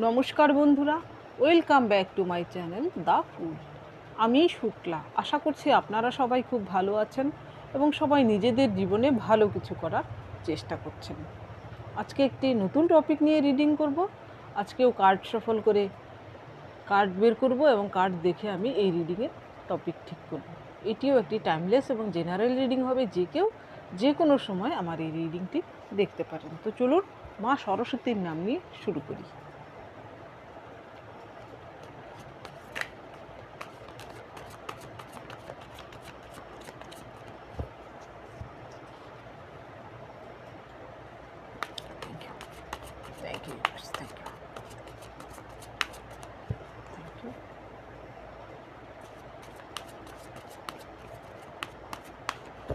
নমস্কার বন্ধুরা, welcome back to my channel the food. আমি শুক্লা, আশা করছি আপনারা সবাই খুব ভালো আছেন এবং সবাই নিজেদের জীবনে ভালো কিছু করার চেষ্টা করছেন। আজকে একটি নতুন টপিক নিয়ে রিডিং করব। আজকেও কার্ড সফল করে কার্ড বের করব এবং কার্ড দেখে আমি এই রিডিংয়ের টপিক ঠিক করব। এটিও একটি টাইমলেস এবং জেনারেল রিডিং হবে, যে কেউ যে কোনো সময় আমার এই রিডিংটি দেখতে পারেন। তো চলুন মা সরস্বতীর নাম নিয়ে শুরু করি।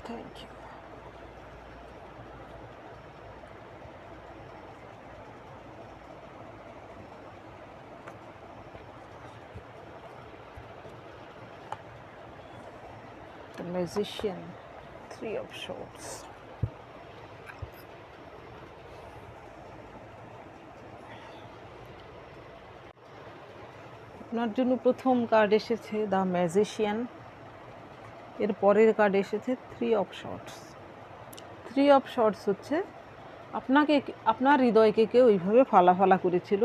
Thank you. The magician, three of swords. আপনার জন্য প্রথম কার্ড এসেছে দ্য ম্যাজিশিয়ান এর পরের কার্ড এসেছে three of swords three of swords হচ্ছে আপনাকে আপনার হৃদয়কে কেউ ওইভাবে ফালা ফালা করেছিল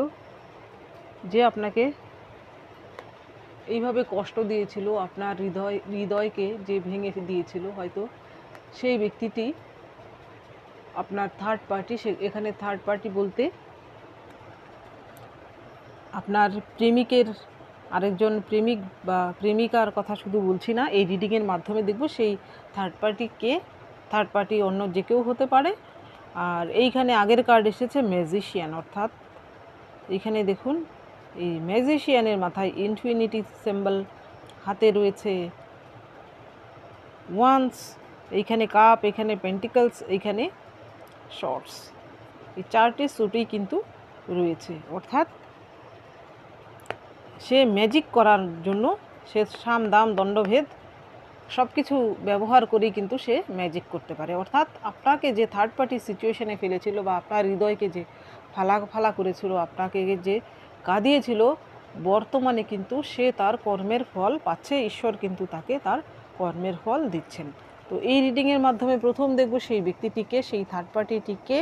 যে আপনাকে এইভাবে কষ্ট দিয়েছিল, আপনার হৃদয়, হৃদয়কে যে ভেঙে দিয়েছিল, হয়তো সেই ব্যক্তিটি আপনার থার্ড পার্টি সে, এখানে থার্ড পার্টি বলতে আপনার প্রেমিকের আরেকজন প্রেমিক বা প্রেমিকার কথা শুধু বলছি না, এই রিডিংয়ের মাধ্যমে দেখব সেই থার্ড পার্টি কে থার্ড পার্টি অন্য যে কেউ হতে পারে। আর এইখানে আগের কার্ড এসেছে ম্যাজিশিয়ান অর্থাৎ এইখানে দেখুন, এই ম্যাজিশিয়ানের মাথায় ইনফিনিটি সিম্বল হাতে রয়েছে। ওয়ান্স এইখানে কাপ এখানে পেন্টিকলস এইখানে শর্টস এই চারটি স্যুটেই কিন্তু রয়েছে, অর্থাৎ সে ম্যাজিক করার জন্য সে সাম, দাম, দণ্ডভেদ সব কিছু ব্যবহার করেই কিন্তু সে ম্যাজিক করতে পারে। অর্থাৎ আপনাকে যে থার্ড পার্টি সিচুয়েশনে ফেলেছিল বা আপনার হৃদয়কে যে ফালা ফালা করেছিল, আপনাকে যে কাঁদিয়েছিল, বর্তমানে কিন্তু সে তার কর্মের ফল পাচ্ছে, ঈশ্বর কিন্তু তাকে তার কর্মের ফল দিচ্ছেন। তো এই রিডিংয়ের মাধ্যমে প্রথম দেখব সেই ব্যক্তিটিকে, সেই থার্ড পার্টিটিকে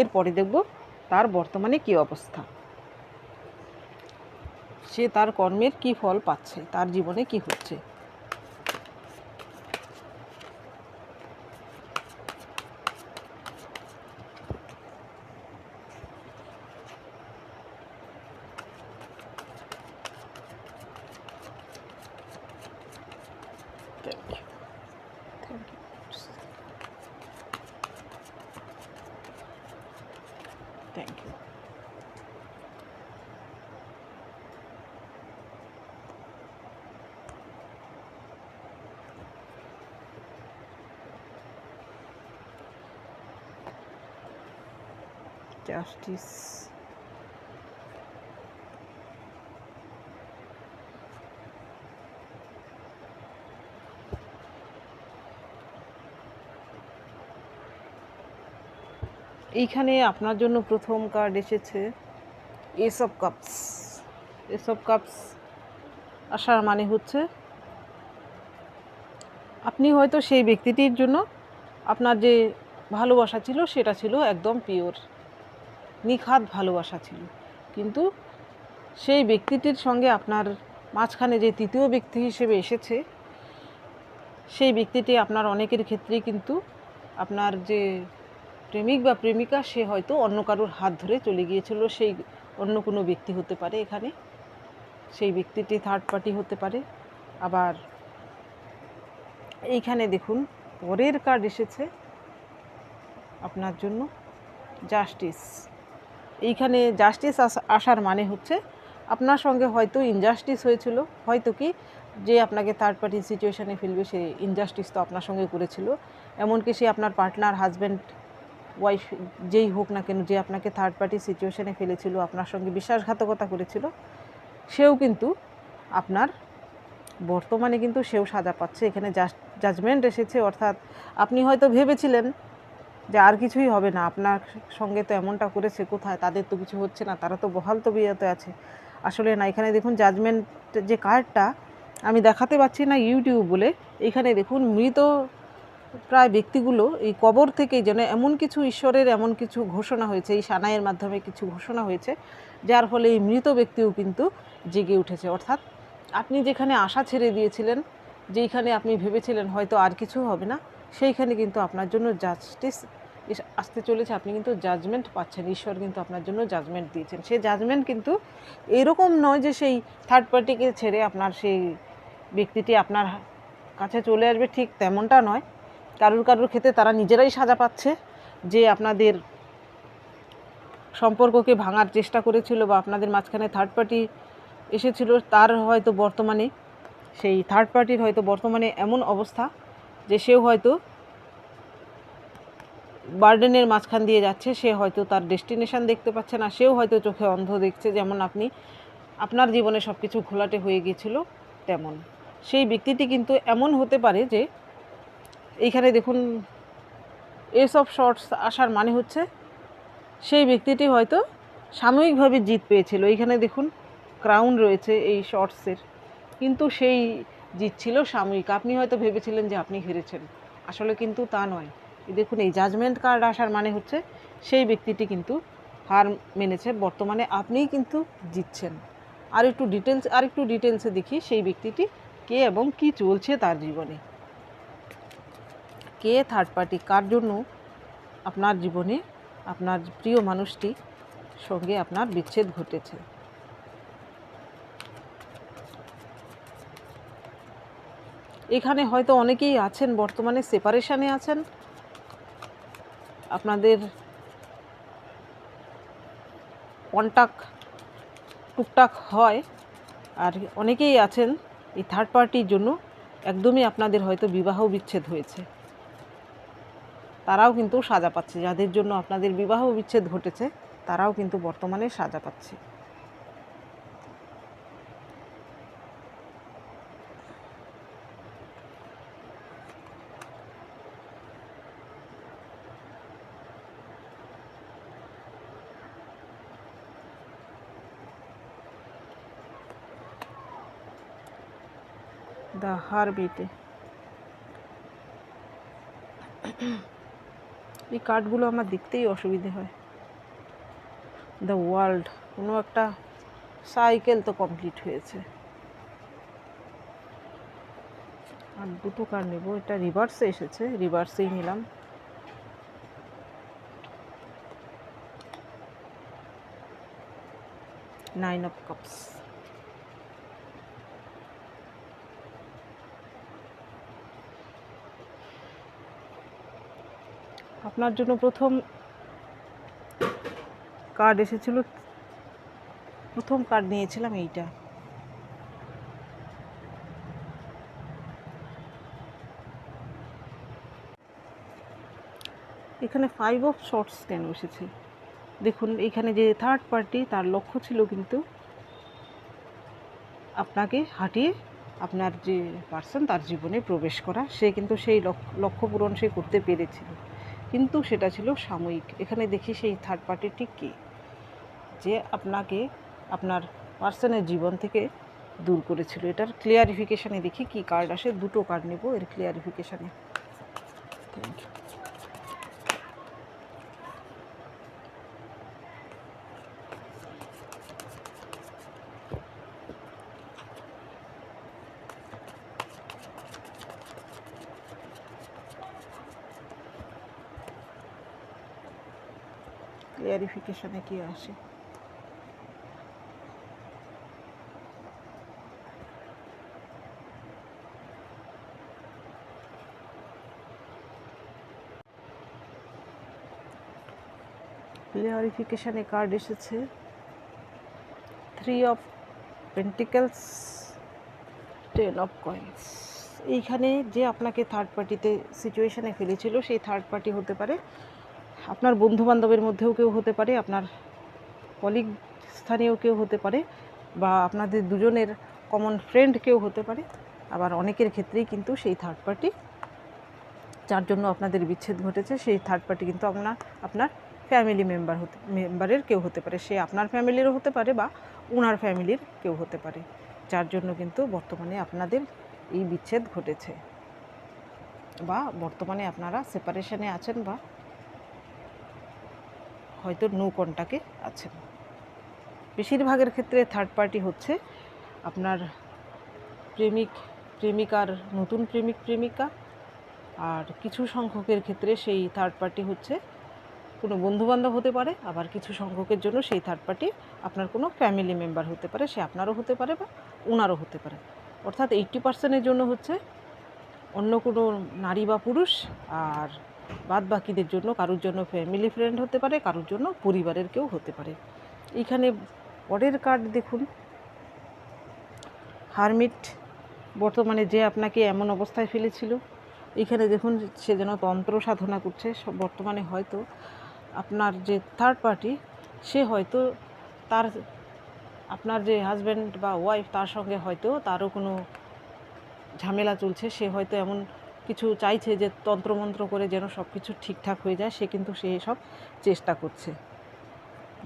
এরপরে দেখব তার বর্তমানে কী অবস্থা। সে তার কর্মের কি ফল পাচ্ছে তার জীবনে কি হচ্ছে। Thank you. Justice. এইখানে আপনার জন্য প্রথম কার্ড এসেছে এসব কাপস এসব কাপস আসার মানে হচ্ছে আপনি হয়তো সেই ব্যক্তিটির জন্য আপনার যে ভালোবাসা ছিল সেটা ছিল একদম পিওর নিখাত ভালোবাসা ছিল। কিন্তু সেই ব্যক্তিটির সঙ্গে আপনার মাঝখানে যে তৃতীয় ব্যক্তি হিসেবে এসেছে, সেই ব্যক্তিটি আপনার অনেকের ক্ষেত্রেই কিন্তু আপনার যে প্রেমিক বা প্রেমিকা, সে হয়তো অন্য কারোর হাত ধরে চলে গিয়েছিল, সেই অন্য কোনো ব্যক্তি হতে পারে এখানে। সেই ব্যক্তিটি থার্ড পার্টি হতে পারে। আবার এইখানে দেখুন, পরের কার্ড এসেছে আপনার জন্য জাস্টিস এইখানে জাস্টিস আসার মানে হচ্ছে আপনার সঙ্গে হয়তো ইনজাস্টিস হয়েছিল, হয়তো কি যে আপনাকে থার্ড পার্টি সিচুয়েশানে ফেলবে, সে ইনজাস্টিস তো আপনার সঙ্গে করেছিল। এমনকি সে আপনার পার্টনার হাজব্যান্ড ওয়াইফ যেই হোক না কেন, যে আপনাকে থার্ড পার্টি সিচুয়েশানে ফেলেছিল, আপনার সঙ্গে বিশ্বাসঘাতকতা করেছিল, সেও কিন্তু আপনার বর্তমানে কিন্তু সেও সাজা পাচ্ছে। এখানে জাজমেন্ট এসেছে, অর্থাৎ আপনি হয়তো ভেবেছিলেন যে আর কিছুই হবে না। আপনার সঙ্গে তো এমনটা করেছে, কোথায়? তাদের তো কিছু হচ্ছে না, তারা তো বহাল তবিয়তে আছে। আসলে না, এখানে দেখুন জাজমেন্ট যে কার্ডটা আমি দেখাতে পারছি না ইউটিউব বলে। এখানে দেখুন মৃত প্রায় ব্যক্তিগুলো এই কবর থেকে যেন এমন কিছু ঈশ্বরের এমন কিছু ঘোষণা হয়েছে, এই সানাইয়ের মাধ্যমে কিছু ঘোষণা হয়েছে, যার ফলে এই মৃত ব্যক্তিও কিন্তু জেগে উঠেছে। অর্থাৎ আপনি যেখানে আশা ছেড়ে দিয়েছিলেন, যেইখানে আপনি ভেবেছিলেন হয়তো আর কিছু হবে না, সেইখানে কিন্তু আপনার জন্য জাস্টিস আসতে চলেছে। আপনি কিন্তু জাজমেন্ট পাচ্ছেন। ঈশ্বর কিন্তু আপনার জন্য জাজমেন্ট দিয়েছেন। সেই জাজমেন্ট কিন্তু এরকম নয় যে সেই থার্ড পার্টিকে ছেড়ে আপনার সেই ব্যক্তিটি আপনার কাছে চলে আসবে। ঠিক তেমনটা নয়। কারুর কারুর ক্ষেত্রে তারা নিজেরাই সাজা পাচ্ছে যে আপনাদের সম্পর্ককে ভাঙার চেষ্টা করেছিল বা আপনাদের মাঝখানে থার্ড পার্টি এসেছিল। তার হয়তো বর্তমানে, সেই থার্ড পার্টির হয়তো বর্তমানে এমন অবস্থা যে সেও হয়তো বার্ডেনের মাঝখান দিয়ে যাচ্ছে, সে হয়তো তার ডেস্টিনেশন দেখতে পাচ্ছে না, সেও হয়তো চোখে অন্ধ দেখছে, যেমন আপনি, আপনার জীবনে সব কিছু ঘোলাটে হয়ে গিয়েছিল তেমন। সেই ব্যক্তিটি কিন্তু এমন হতে পারে যে, এইখানে দেখুন এসব শর্টস আসার মানে হচ্ছে, সেই ব্যক্তিটি হয়তো সাময়িকভাবে জিত পেয়েছিল। এইখানে দেখুন, ক্রাউন রয়েছে এই শর্টসের, কিন্তু সেই জিত ছিল সাময়িক। আপনি হয়তো ভেবেছিলেন যে আপনি হেরেছেন। আসলে কিন্তু তা নয়। দেখুন, এই জাজমেন্ট কার্ড আসার মানে হচ্ছে সেই ব্যক্তিটি কিন্তু হার মেনেছে, বর্তমানে আপনিই কিন্তু জিতছেন। আর একটু ডিটেলস আর একটু ডিটেলসে দেখি সেই ব্যক্তিটি কে এবং কি চলছে তার জীবনে। কে থার্ড পার্টি কার জন্য আপনার জীবনে, আপনার প্রিয় মানুষটি সঙ্গে আপনার বিচ্ছেদ ঘটেছে? এখানে হয়তো অনেকেই আছেন, বর্তমানে সেপারেশনে আছেন। আপনাদের কন্টাক্ট টুকটাক হয়। আর অনেকেই আছেন এই থার্ড পার্টির জন্য, একদমই আপনাদের হয়তো বিবাহ বিচ্ছেদ হয়েছে। তারাও কিন্তু সাজা পাচ্ছে। যাদের জন্য আপনাদের বিবাহ বিচ্ছেদ ঘটেছে, তারাও কিন্তু বর্তমানে সাজা পাচ্ছে। দ্য হারবিটে এই কার্ডগুলো আমার দেখতেই অসুবিধে হয়। দ্য ওয়ার্ল্ড, কোনো একটা সাইকেল তো কমপ্লিট হয়েছে। আর দুটো কার্ড নেব? এটা রিভার্সে এসেছে, রিভার্সেই নিলাম। Nine of cups. আপনার জন্য প্রথম কার্ড এসেছিল। প্রথম কার্ড নিয়েছিলাম এইটা। এখানে ফাইভ অফ শর্টস কেন এসেছে? দেখুন, এখানে যে থার্ড পার্টি তার লক্ষ্য ছিল কিন্তু আপনাকে হাঁটিয়ে আপনার যে পার্সন তার জীবনে প্রবেশ করা। সে কিন্তু সেই লক্ষ্য পূরণ সে করতে পেরেছিল। কিন্তু সেটা ছিল সাময়িক। এখানে দেখি সেই থার্ড পার্টিটি কী? যে আপনাকে আপনার পার্সনের জীবন থেকে দূর করেছিল। এটার ক্লিয়ারিফিকেশানে দেখি কি কার্ড আসে। দুটো কার্ড নেব, এর ক্লিয়ারিফিকেশানে থ্যাংক ইউ ক্লিয়ারিফিকেশানে কি আসে? ক্লিয়ারিফিকেশানে কার্ড এসেছে। Three of pentacles ten of coins এইখানে যে আপনাকে থার্ড পার্টিতে সিচুয়েশানে ফেলেছিল, সেই থার্ড পার্টি হতে পারে। আপনার বন্ধু বান্ধবের মধ্যেও কেউ হতে পারে, আপনার কলিগ স্থানীয় কেউ হতে পারে, বা আপনাদের দুজনের কমন ফ্রেন্ড কেউ হতে পারে। আবার অনেকের ক্ষেত্রেই কিন্তু সেই থার্ড পার্টি যার জন্য আপনাদের বিচ্ছেদ ঘটেছে, সেই থার্ড পার্টি কিন্তু আপনার আপনার ফ্যামিলি মেম্বার হতে মেম্বারের কেউ হতে পারে। সে আপনার ফ্যামিলিরও হতে পারে বা ওনার ফ্যামিলির কেউ হতে পারে। যার জন্য কিন্তু বর্তমানে আপনাদের এই বিচ্ছেদ ঘটেছে। বা বর্তমানে আপনারা সেপারেশনে আছেন বা হয়তো নো কন্টাকে আছেন। বেশিরভাগের ক্ষেত্রে থার্ড পার্টি হচ্ছে আপনার প্রেমিক, প্রেমিকার, নতুন প্রেমিক, প্রেমিকা। আর কিছু সংখ্যকের ক্ষেত্রে সেই থার্ড পার্টি হচ্ছে, কোনো বন্ধুবান্ধব হতে পারে, আবার কিছু সংখ্যকের জন্য সেই থার্ড পার্টি আপনার কোনো ফ্যামিলি মেম্বার হতে পারে, সে আপনারও হতে পারে বা ওনারও হতে পারে। অর্থাৎ এইট্টি পার্সেন্টের জন্য হচ্ছে অন্য কোনো নারী বা পুরুষ আর বাদ বাকিদের জন্য, কারোর জন্য ফ্যামিলি ফ্রেন্ড হতে পারে, কারোর জন্য পরিবারের কেউ হতে পারে। এখানে পরের কার্ড দেখুন। হারমিট বর্তমানে যে আপনাকে এমন অবস্থায় ফেলেছিল, এখানে দেখুন সে যেন তন্ত্র সাধনা করছে। বর্তমানে হয়তো আপনার যে থার্ড পার্টি সে হয়তো তার, আপনার যে হাজব্যান্ড বা ওয়াইফ তার সঙ্গে হয়তো তারও কোনো ঝামেলা চলছে। সে হয়তো এমন কিছু চাইছে যে তন্ত্রমন্ত্র করে যেন সব কিছু ঠিকঠাক হয়ে যায়, সে কিন্তু সে সব চেষ্টা করছে।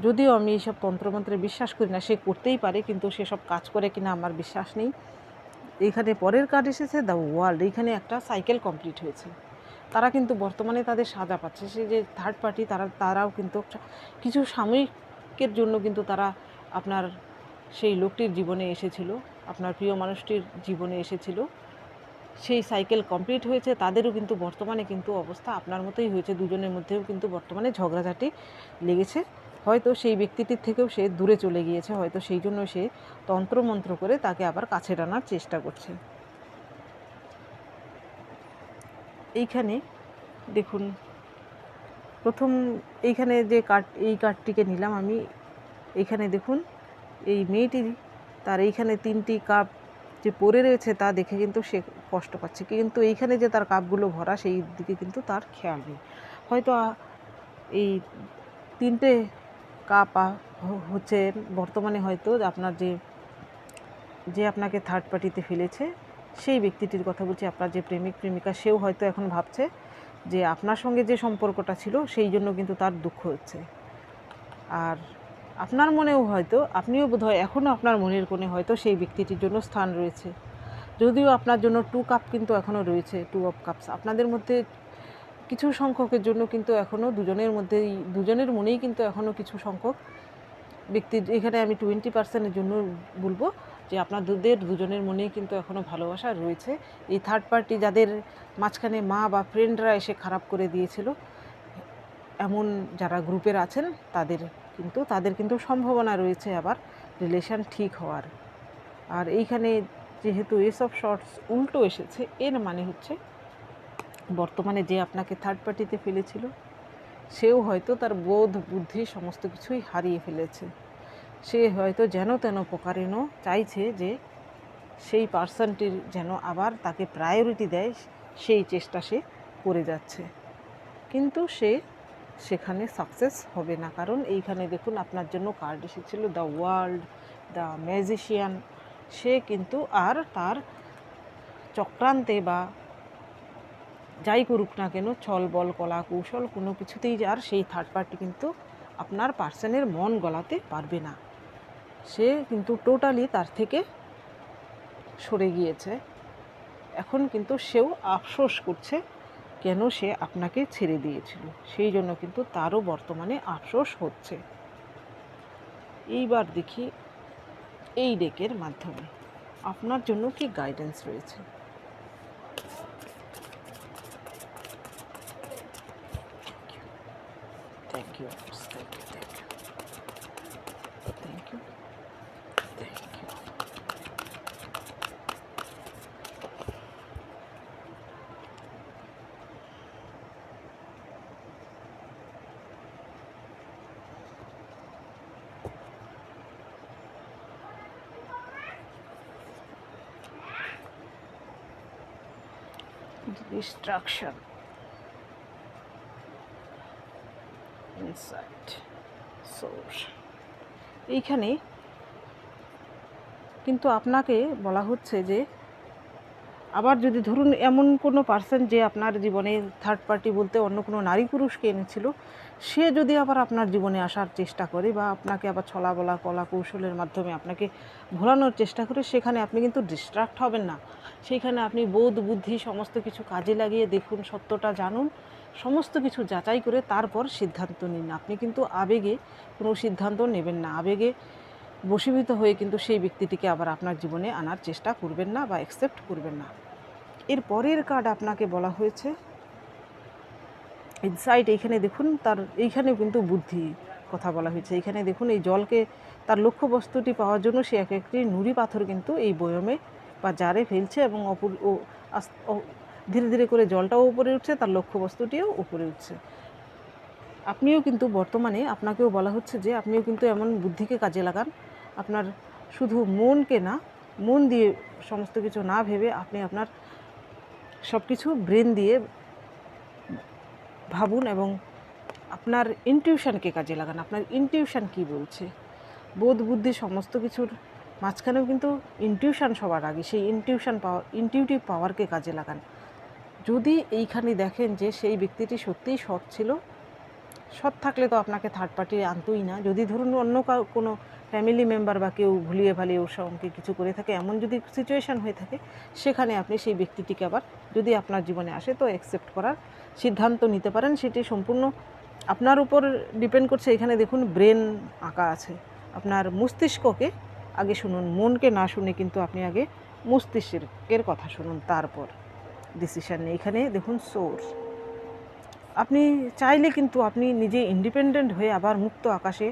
যদিও আমি এইসব তন্ত্রমন্ত্রে বিশ্বাস করি না, সে করতেই পারে, কিন্তু সেসব কাজ করে কিনা আমার বিশ্বাস নেই। এইখানে পরের কার্ড এসেছে, দ্য ওয়ার্ল্ড, এইখানে একটা সাইকেল কমপ্লিট হয়েছে। তারা কিন্তু বর্তমানে তাদের সাজা পাচ্ছে, সে যে থার্ড পার্টি তারা, তারাও কিন্তু কিছু সাময়িকের জন্য কিন্তু তারা আপনার সেই লোকটির জীবনে এসেছিল, আপনার প্রিয় মানুষটির জীবনে এসেছিল। সেই সাইকেল কমপ্লিট হয়েছে, তাদেরও কিন্তু বর্তমানে কিন্তু অবস্থা আপনার মতোই হয়েছে। দুজনের মধ্যেও কিন্তু বর্তমানে ঝগড়াঝাটি লেগেছে। হয়তো সেই ব্যক্তিটির থেকেও সে দূরে চলে গিয়েছে, হয়তো সেই জন্য সে তন্ত্রমন্ত্র করে তাকে আবার কাছে টানার চেষ্টা করছে। এইখানে দেখুন, প্রথম এইখানে যে কার্ড এই কার্ডটিকে নিলাম আমি। এইখানে দেখুন, এই মেয়েটি, তার এইখানে তিনটি কাপ যে পরে রয়েছে তা দেখে কিন্তু সে কষ্ট পাচ্ছে। কিন্তু এইখানে যে তার কাপগুলো ভরা, সেই দিকে কিন্তু তার খেয়াল নেই। হয়তো এই তিনটে কাপ হচ্ছে বর্তমানে হয়তো আপনার যে যে আপনাকে থার্ড পার্টিতে ফেলেছে, সেই ব্যক্তিটির কথা বলছি। আপনার যে প্রেমিক, প্রেমিকা, সেও হয়তো এখন ভাবছে যে আপনার সঙ্গে যে সম্পর্কটা ছিল, সেই জন্য কিন্তু তার দুঃখ হচ্ছে। আর আপনার মনেও হয়তো, আপনিও বোধহয় এখনও আপনার মনের কোণে হয়তো সেই ব্যক্তিটির জন্য স্থান রয়েছে। যদিও আপনার জন্য টু কাপ কিন্তু এখনও রয়েছে টু অফ কাপস আপনাদের মধ্যে কিছু সংখ্যকের জন্য কিন্তু এখনও দুজনের মধ্যেই, দুজনের মনেই কিন্তু এখনও কিছু সংখ্যক ব্যক্তির, এখানে আমি টোয়েন্টি পার্সেন্টের জন্য বলব যে আপনার আপনাদের দুজনের মনেই কিন্তু এখনও ভালোবাসা রয়েছে। এই থার্ড পার্টি যাদের মাঝখানে মা বা ফ্রেন্ডরা এসে খারাপ করে দিয়েছিল, এমন যারা গ্রুপের আছেন, তাদের কিন্তু তাদের কিন্তু সম্ভাবনা রয়েছে আবার রিলেশন ঠিক হওয়ার। আর এইখানে যেহেতু এসব শর্টস উল্টো এসেছে, এর মানে হচ্ছে বর্তমানে যে আপনাকে থার্ড পার্টিতে ফেলেছিল, সেও হয়তো তার বোধ, বুদ্ধি সমস্ত কিছুই হারিয়ে ফেলেছে। সে হয়তো যেন তেন প্রকারেণ চাইছে যে সেই পার্সনটির যেন আবার তাকে প্রায়োরিটি দেয়, সেই চেষ্টা সে করে যাচ্ছে। কিন্তু সে সেখানে সাকসেস হবে না। কারণ এইখানে দেখুন আপনার জন্য কার্ড এসেছিল দ্য ওয়ার্ল্ড দ্য ম্যাজিশিয়ান সে কিন্তু আর তার চক্রান্তে বা যাই করুক না কেন, ছল বল, কলা কৌশল কোনো কিছুতেই আর সেই থার্ড পার্টি কিন্তু আপনার পার্সনের মন গলাতে পারবে না। সে কিন্তু টোটালি তার থেকে সরে গিয়েছে। এখন কিন্তু সেও আফসোস করছে কেন সে আপনাকে ছেড়ে দিয়েছিল। সেই জন্য কিন্তু তারও বর্তমানে আফসোস হচ্ছে। এইবার দেখি এই ডেকের মাধ্যমে। আপনার জন্য কি গাইডেন্স রয়েছে? Thank you thank you thank you thank you destruction inside source এইখানে কিন্তু আপনাকে বলা হচ্ছে যে আবার যদি ধরুন এমন কোনো পার্সন যে আপনার জীবনে থার্ড পার্টি বলতে অন্য কোনো নারী পুরুষকে এনেছিল, সে যদি আবার আপনার জীবনে আসার চেষ্টা করে বা আপনাকে আবার ছলা বলা কলা কৌশলের মাধ্যমে আপনাকে ভোলানোর চেষ্টা করে, সেখানে আপনি কিন্তু ডিস্ট্রাক্ট হবেন না। সেইখানে আপনি বোধ, বুদ্ধি সমস্ত কিছু কাজে লাগিয়ে দেখুন, সত্যটা জানুন, সমস্ত কিছু যাচাই করে তারপর সিদ্ধান্ত নিন। আপনি কিন্তু আবেগে কোনো সিদ্ধান্ত নেবেন না। আবেগে বশীভূত হয়ে কিন্তু সেই ব্যক্তিটিকে আবার আপনার জীবনে আনার চেষ্টা করবেন না বা অ্যাকসেপ্ট করবেন না। এর পরের কার্ড আপনাকে বলা হয়েছে। ইনসাইট এইখানে দেখুন, তার এইখানেও কিন্তু বুদ্ধি কথা বলা হয়েছে। এইখানে দেখুন, এই জলকে, তার লক্ষ্যবস্তুটি পাওয়ার জন্য সে এক একটি নুড়ি পাথর কিন্তু এই বয়মে বা জারে ফেলছে এবং অপর ও- ধীরে ধীরে করে জলটাও উপরে উঠছে, তার লক্ষ্যবস্তুটিও উপরে উঠছে। আপনিও কিন্তু বর্তমানে, আপনাকেও বলা হচ্ছে যে আপনিও কিন্তু এমন বুদ্ধিকে কাজে লাগান। আপনার শুধু মনকে না, মন দিয়ে সমস্ত কিছু না ভেবে আপনি আপনার সব কিছু ব্রেন দিয়ে ভাবুন এবং আপনার ইনটিউশনকে কাজে লাগান। আপনার ইনটিউশন কি বলছে? বোধ বুদ্ধি সমস্ত কিছুর মাঝখানেও কিন্তু ইনটিউশন সবার আগে। সেই ইনটিউশন পাওয়ার ইনটিউটিভ পাওয়ারকে কাজে লাগান। যদি এইখানে দেখেন যে সেই ব্যক্তিটি সত্যিই সৎ ছিল, সৎ থাকলে তো আপনাকে থার্ড পার্টি আনতোই না। যদি ধরুন অন্য কোনো ফ্যামিলি মেম্বার বা কেউ ভুলিয়ে ভালিয়ে ওর সঙ্গে কিছু করে থাকে, এমন যদি সিচুয়েশান হয়ে থাকে, সেখানে আপনি সেই ব্যক্তিটিকে আবার যদি আপনার জীবনে আসে তো অ্যাকসেপ্ট করার সিদ্ধান্ত নিতে পারেন। সেটি সম্পূর্ণ আপনার উপর ডিপেন্ড করছে। এখানে দেখুন ব্রেন আঁকা আছে। আপনার মস্তিষ্ককে আগে শুনুন, মনকে না শুনে কিন্তু আপনি আগে মস্তিষ্কের কথা শুনুন, তারপর ডিসিশান নিয়ে এখানে দেখুন সোর্স আপনি চাইলে কিন্তু আপনি নিজে ইন্ডিপেন্ডেন্ট হয়ে আবার মুক্ত আকাশে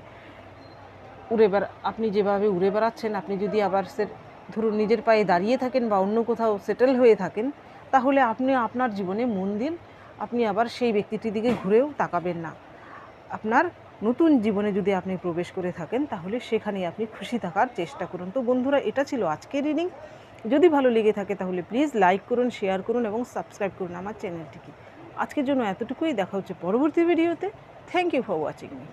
উড়ে বেড়া, আপনি যেভাবে উড়ে বেড়াচ্ছেন, আপনি যদি আবার সে, ধরুন নিজের পায়ে দাঁড়িয়ে থাকেন বা অন্য কোথাও সেটেল হয়ে থাকেন, তাহলে আপনি আপনার জীবনে মন দিন আপনি আবার সেই ব্যক্তিটির দিকে ঘুরেও তাকাবেন না। আপনার নতুন জীবনে যদি আপনি প্রবেশ করে থাকেন, তাহলে সেখানে আপনি খুশি থাকার চেষ্টা করুন। তো বন্ধুরা, এটা ছিল আজকের রিডিং যদি ভালো লেগে থাকে, তাহলে প্লিজ লাইক করুন শেয়ার করুন এবং সাবস্ক্রাইব করুন আমার চ্যানেলটিকে আজকের জন্য এতটুকুই। দেখা হচ্ছে পরবর্তী ভিডিওতে thank you for watching me